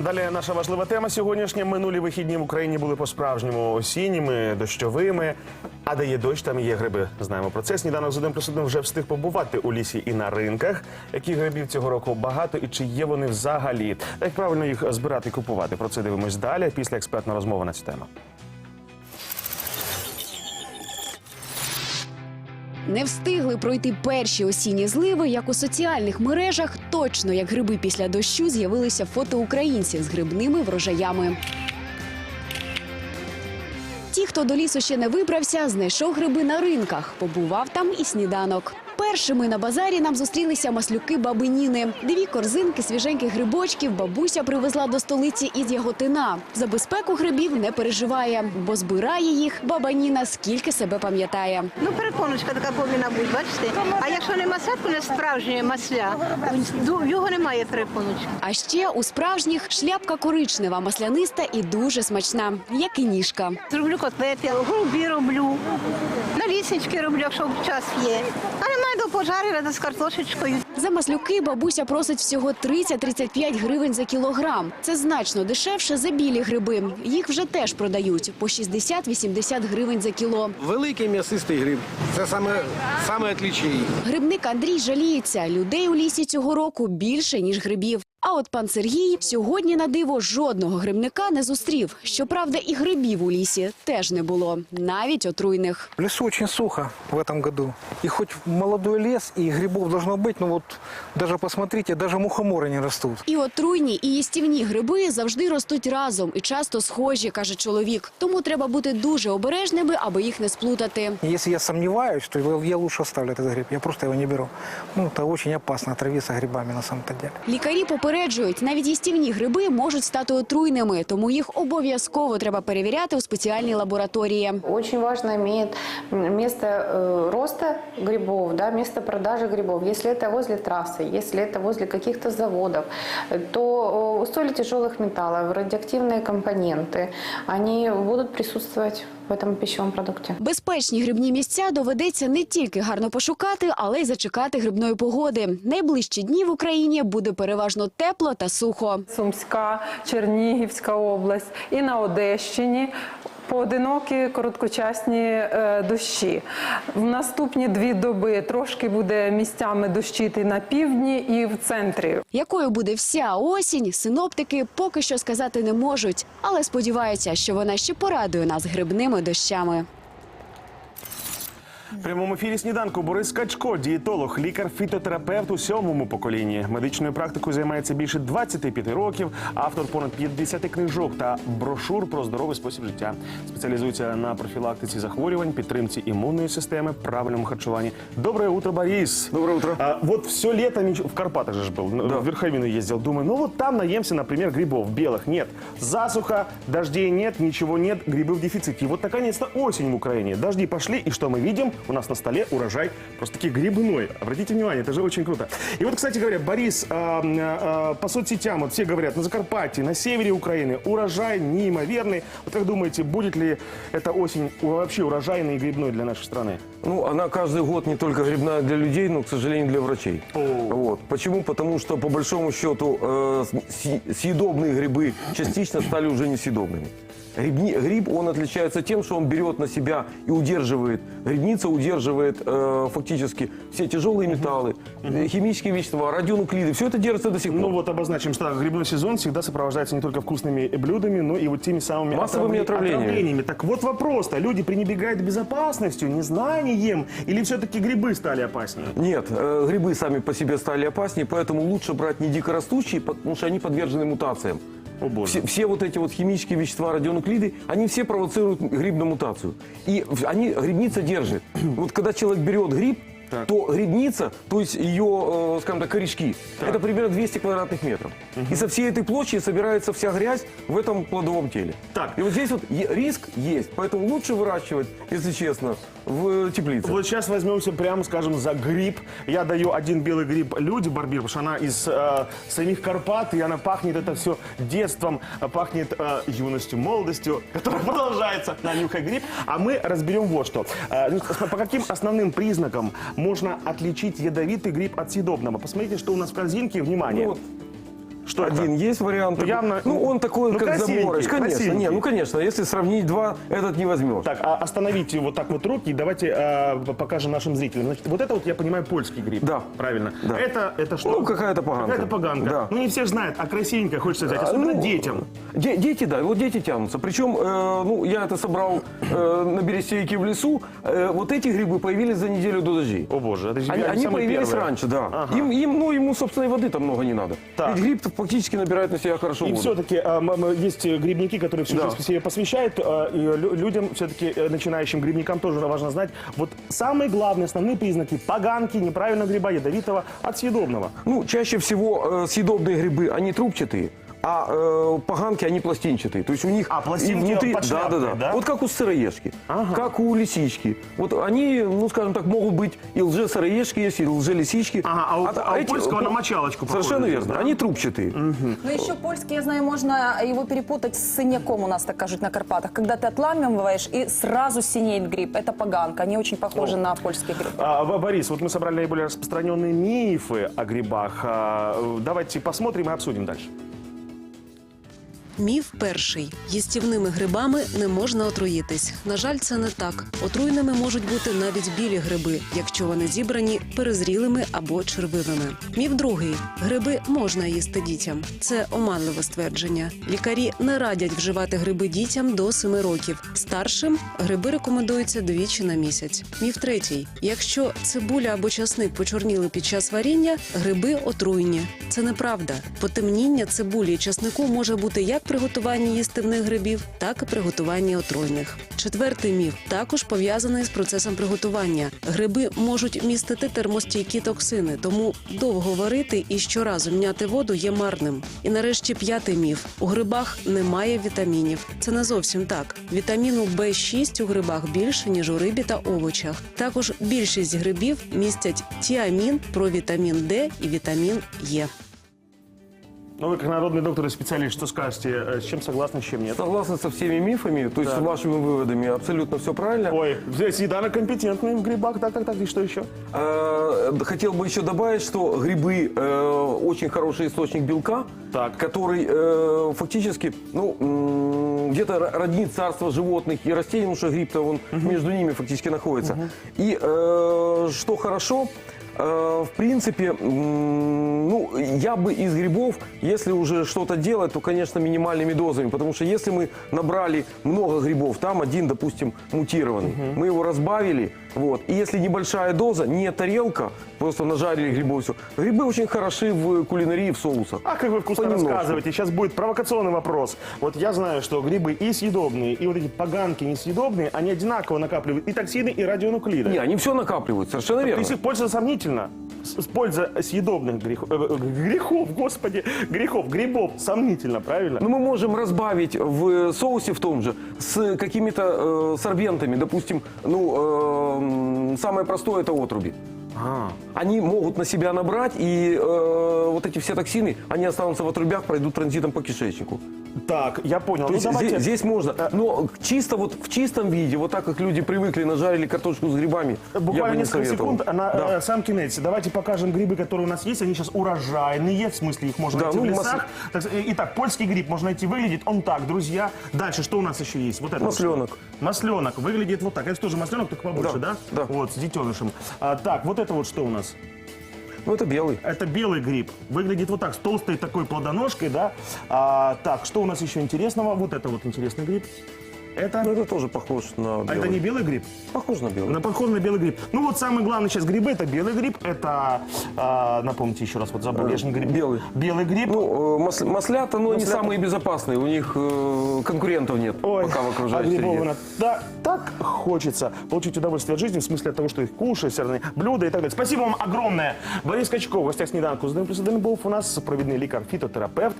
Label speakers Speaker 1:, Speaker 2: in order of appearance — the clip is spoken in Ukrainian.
Speaker 1: Далі наша важлива тема сьогоднішня. Минулі вихідні в Україні були по-справжньому осінніми, дощовими. А де є дощ, там є гриби. Знаємо про це. Сніданок з один плюс один вже встиг побувати у лісі і на ринках. Яких грибів цього року багато і чи є вони взагалі? Як правильно їх збирати і купувати? Про це дивимось далі. Після експертна розмова на цю тему.
Speaker 2: Не встигли пройти перші осінні зливи, як у соціальних мережах, точно як гриби після дощу, з'явилися фото українців з грибними врожаями. Ті, хто до лісу ще не вибрався, знайшов гриби на ринках, побував там і сніданок. Першими на базарі нам зустрілися маслюки баби Ніни. Дві корзинки свіженьких грибочків бабуся привезла до столиці із Яготина. За безпеку грибів не переживає, бо збирає їх баба Ніна скільки себе пам'ятає.
Speaker 3: Ну, перепоночка така повинна бути, бачите? А якщо не масатку, не справжнє масля, його немає перепоночки.
Speaker 2: А ще у справжніх шляпка коричнева, масляниста і дуже смачна, як і ніжка.
Speaker 3: Зроблю котлети, голубі роблю, наліснички роблю, якщо час є. До пожарила з картошечкою.
Speaker 2: За маслюки бабуся просить всього 30-35 гривень за кілограм. Це значно дешевше за білі гриби. Їх вже теж продають по 60-80 гривень за кіло.
Speaker 4: Великий м'ясистий гриб. Це саме, саме отличие.
Speaker 2: Грибник Андрій жаліється. Людей у лісі цього року більше ніж грибів. А от пан Сергій сьогодні на диво жодного грибника не зустрів. Щоправда, і грибів у лісі теж не було, навіть отруйних.
Speaker 5: В лесу очень сухо в этом году. И хоть молодой лес, и грибов должно быть, но вот даже посмотрите, даже мухоморы не растут.
Speaker 2: І отруйні, і їстівні гриби завжди ростуть разом і часто схожі, каже чоловік. Тому треба бути дуже обережними, аби їх не сплутати.
Speaker 5: И Если я сомневаюсь, то я- я лучше оставлю этот гриб. Я просто его не беру. Ну, это очень опасно отравиться грибами на самом-то деле.
Speaker 2: Лікарі попереджують, навіть їстівні гриби можуть стати отруйними, тому їх обов'язково треба перевіряти у спеціальній лабораторії.
Speaker 6: Очень важно имеет м, место э, роста грибов, да, место продажи грибов. Если это возле трассы, если это возле каких-то заводов, э, то э, у соли тяжелых металлов, радиоактивные компоненты, они будут присутствовать в цьому пищевом продукті.
Speaker 2: Безпечні грибні місця доведеться не тільки гарно пошукати, але й зачекати грибної погоди. Найближчі дні в Україні буде переважно тепло та сухо.
Speaker 7: Сумська, Чернігівська область і на Одещині. Поодинокі короткочасні е, дощі. В наступні дві доби трошки буде місцями дощити на півдні і в центрі.
Speaker 2: Якою буде вся осінь, синоптики поки що сказати не можуть, але сподіваються, що вона ще порадує нас грибними дощами.
Speaker 1: В прямому ефірі сніданку Борис Качко, дієтолог, лікар-фітотерапевт у сьомому поколінні. Медичною практикою займається більше 25 років. Автор понад 50 книжок та брошур про здоровий спосіб життя. Спеціалізується на профілактиці захворювань, підтримці імунної системи, правильному харчуванні. Доброе утро, Борис.
Speaker 8: Доброе утро.
Speaker 1: А, вот все лето нич- в Карпатах же ж был,
Speaker 8: Да.
Speaker 1: в Верховину ездил. Думаю, ну вот там наемся, например, грибов белых. Нет, засуха, дождей нет, ничего нет, грибы в дефиците. И вот наконец-то осень в Украине. Дожди пошли, и что мы видим? У нас на столе урожай просто-таки грибной. Обратите внимание, это же очень круто. И вот, кстати говоря, Борис, а, а, по соцсетям вот все говорят, на Закарпатье, на севере Украины урожай неимоверный. Вот как думаете, будет ли эта осень вообще урожайной и грибной для нашей страны?
Speaker 8: Ну, она каждый год не только грибная для людей, но, к сожалению, для врачей. Вот. Почему? Потому что, по большому счету, э, с- съедобные грибы частично стали уже несъедобными. Грибни- гриб, он отличается тем, что он берет на себя и удерживает, грибница удерживает э, фактически все тяжелые металлы, э, химические вещества, радионуклиды, все это держится до сих пор.
Speaker 1: Ну вот обозначим, что грибной сезон всегда сопровождается не только вкусными блюдами, но и вот теми самыми
Speaker 8: Массовыми
Speaker 1: отравле-
Speaker 8: отравлениями.
Speaker 1: Так вот вопрос-то, люди пренебрегают безопасностью, незнанием, или все-таки грибы стали опаснее?
Speaker 8: Нет, э, грибы сами по себе стали опаснее, поэтому лучше брать не дикорастущие, потому что они подвержены мутациям.
Speaker 1: О боже.
Speaker 8: Все, все вот эти вот химические вещества, радионуклиды, они все провоцируют грибную мутацию. И в- они, грибница держит. Вот когда человек берет гриб,
Speaker 1: Так.
Speaker 8: то грибница, то есть ее, э, скажем так, корешки, это примерно 200 квадратных метров. И со всей этой площади собирается вся грязь в этом плодовом теле.
Speaker 1: Так.
Speaker 8: И вот здесь вот е- риск есть, поэтому лучше выращивать, если честно, в теплице.
Speaker 1: Вот сейчас возьмемся прямо, скажем, за гриб. Я даю один белый гриб Люде Барбир, потому что она из э, самих Карпат, и она пахнет это все детством, э, пахнет э, юностью, молодостью, которая продолжается на нюхай гриб. А мы разберем вот что. Э, ну, с- по каким основным признакам можно отличить ядовитый гриб от съедобного? Посмотрите, что у нас в корзинке. Внимание.
Speaker 8: Ну
Speaker 1: Что это?
Speaker 8: Один есть вариант.
Speaker 1: Ну, явно-
Speaker 8: ну, он такой,
Speaker 1: ну,
Speaker 8: как заморож. Конечно,
Speaker 1: красивенький.
Speaker 8: не, ну, конечно, если сравнить два, этот не возьмешь.
Speaker 1: Так, а остановите вот так вот руки и давайте а, покажем нашим зрителям. Значит, вот это вот, я понимаю, польский гриб.
Speaker 8: Да.
Speaker 1: Правильно.
Speaker 8: Да.
Speaker 1: Это, это что?
Speaker 8: Ну, какая-то поганка.
Speaker 1: Какая-то поганка.
Speaker 8: Да.
Speaker 1: Ну, не все знают, а красивенько хочется взять, особенно
Speaker 8: Ну,
Speaker 1: детям.
Speaker 8: де- дети, да, вот дети тянутся. Причем, э, ну, я это собрал э, на берестейке в лесу. Э, вот эти грибы появились за неделю до дождей.
Speaker 1: О боже, это же
Speaker 8: Они, они появились
Speaker 1: первые.
Speaker 8: раньше, да.
Speaker 1: Ага.
Speaker 8: Им, им, ну, ему, собственно, и воды там много не надо.
Speaker 1: Так.
Speaker 8: Ведь гриб фактически набирает на себя хорошо
Speaker 1: И
Speaker 8: воду.
Speaker 1: все-таки есть э, грибники, которые всю
Speaker 8: Да.
Speaker 1: жизнь себе посвящают, а, и лю- людям, все-таки начинающим грибникам тоже важно знать, вот самые главные, основные признаки поганки, неправильного гриба, ядовитого от съедобного.
Speaker 8: Ну, чаще всего э, съедобные грибы, они трубчатые, А э, поганки, они пластинчатые. То есть у них
Speaker 1: А, пластинки
Speaker 8: внутри,
Speaker 1: под
Speaker 8: да,
Speaker 1: шляпкой,
Speaker 8: да, да,
Speaker 1: да?
Speaker 8: Вот как у сыроежки,
Speaker 1: Ага.
Speaker 8: как у лисички. Вот они, ну, скажем так, могут быть и лже-сыроежки есть, и лже-лисички.
Speaker 1: Ага, а у- а у польского на мочалочку
Speaker 8: Совершенно верно.
Speaker 1: да?
Speaker 8: Они трубчатые.
Speaker 9: Ну, еще польский, я знаю, можно его перепутать с сыняком, у нас так кажут на Карпатах. Когда ты отламываешь, и сразу синеет гриб. Это поганка. Они очень похожи на польский гриб.
Speaker 1: А, Борис, вот мы собрали наиболее распространенные мифы о грибах. А, Давайте посмотрим и обсудим дальше.
Speaker 10: Міф перший: їстівними грибами не можна отруїтись. На жаль, це не так. Отруйними можуть бути навіть білі гриби, якщо вони зібрані перезрілими або червивими. Міф другий: гриби можна їсти дітям. Це оманливе ствердження. Лікарі не радять вживати гриби дітям до 7 років. Старшим гриби рекомендуються двічі на місяць. Міф третій: якщо цибуля або часник почорніли під час варіння, гриби отруйні. Це неправда. Потемніння цибулі і часнику може бути як при готуванні їстивних грибів, так і при готуванні отруйних. Четвертий міф також пов'язаний з процесом приготування. Гриби можуть містити термостійкі токсини, тому довго варити і щоразу міняти воду є марним. І нарешті п'ятий міф: у грибах немає вітамінів. Це не зовсім так. Вітаміну В6 у грибах більше ніж у рибі та овочах. Також більшість грибів містять тіамін, провітамін Д і вітамін Е.
Speaker 1: Ну, вы как народный доктор и специалист, что скажете, э, с чем согласны, с чем нет?
Speaker 8: Согласен со всеми мифами, то есть с вашими выводами абсолютно все правильно.
Speaker 1: Ой, здесь Едана компетентный в грибах, так, так, так, и что еще?
Speaker 8: Э, Хотел бы еще добавить, что грибы э, очень хороший источник белка,
Speaker 1: Так.
Speaker 8: который э, фактически ну, м, где-то ро- роднит царство животных и растений, потому что гриб-то он между ними фактически находится. И э, что хорошо, э, в принципе, м, ну, я бы из грибов, если уже что-то делать, то, конечно, минимальными дозами, потому что если мы набрали много грибов, там один, допустим, мутированный, мы его разбавили, вот, и если небольшая доза, не тарелка, просто нажарили грибов, все. Грибы очень хороши в кулинарии, в соусах.
Speaker 1: А как вы вкусно
Speaker 8: Понемножку.
Speaker 1: рассказываете. Сейчас будет провокационный вопрос. Вот я знаю, что грибы и съедобные, и вот эти поганки несъедобные, они одинаково накапливают и токсины, и радионуклиды.
Speaker 8: Не, они все накапливают, совершенно
Speaker 1: То
Speaker 8: верно.
Speaker 1: есть их польза сомнительна. С- Польза съедобных грех- э, э, грехов, господи, грехов, грибов сомнительно, правильно?
Speaker 8: Но мы можем разбавить в соусе в том же с какими-то э, сорбентами, допустим, ну, э, самое простое это отруби.
Speaker 1: А,
Speaker 8: Они могут на себя набрать, и э, вот эти все токсины, они останутся в отрубях, пройдут транзитом по кишечнику.
Speaker 1: так, я понял.
Speaker 8: То
Speaker 1: Ну,
Speaker 8: есть
Speaker 1: давайте-
Speaker 8: здесь, здесь можно, но чисто вот в чистом виде, вот так как люди привыкли, нажарили картошку с грибами, я
Speaker 1: Буквально
Speaker 8: бы не
Speaker 1: несколько
Speaker 8: советовал.
Speaker 1: секунд на
Speaker 8: Да.
Speaker 1: э, сам кинете. Давайте покажем грибы, которые у нас есть. Они сейчас урожайные, в смысле их можно
Speaker 8: Да,
Speaker 1: найти
Speaker 8: ну,
Speaker 1: в лесах. Так, э, итак, польский гриб можно найти, выглядит он так, друзья. Дальше, что у нас еще есть? Вот это вот?
Speaker 8: Масленок.
Speaker 1: Масленок. Выглядит вот так. Это тоже масленок, только побольше, да?
Speaker 8: Да, да.
Speaker 1: Вот, с детенышем. А, так, вот это вот что у нас?
Speaker 8: Ну это белый.
Speaker 1: Это белый гриб. Выглядит вот так, с толстой такой плодоножкой, да? А, так, что у нас еще интересного? Вот это вот интересный гриб. Это,
Speaker 8: Ну это тоже похож на
Speaker 1: а
Speaker 8: белый.
Speaker 1: это не белый гриб?
Speaker 8: Похож на белый.
Speaker 1: На похож на белый гриб. Ну вот самый главный сейчас грибы это белый гриб. Это, а, напомните еще раз, вот забыл, я же не гриб.
Speaker 8: белый.
Speaker 1: Белый гриб.
Speaker 8: Ну, э, мас- маслята, но они
Speaker 1: Маслята.
Speaker 8: самые безопасные, у них э, конкурентов нет
Speaker 1: Ой,
Speaker 8: пока в
Speaker 1: а
Speaker 8: окружающей
Speaker 1: грибов
Speaker 8: среде.
Speaker 1: она- да, так хочется получить удовольствие от жизни, в смысле от того, что их кушать, все равно блюда и так далее. Спасибо вам огромное. Борис Качков, в гостях снеданку. Задаем плюс один був у нас провідний лікар, фітотерапевт.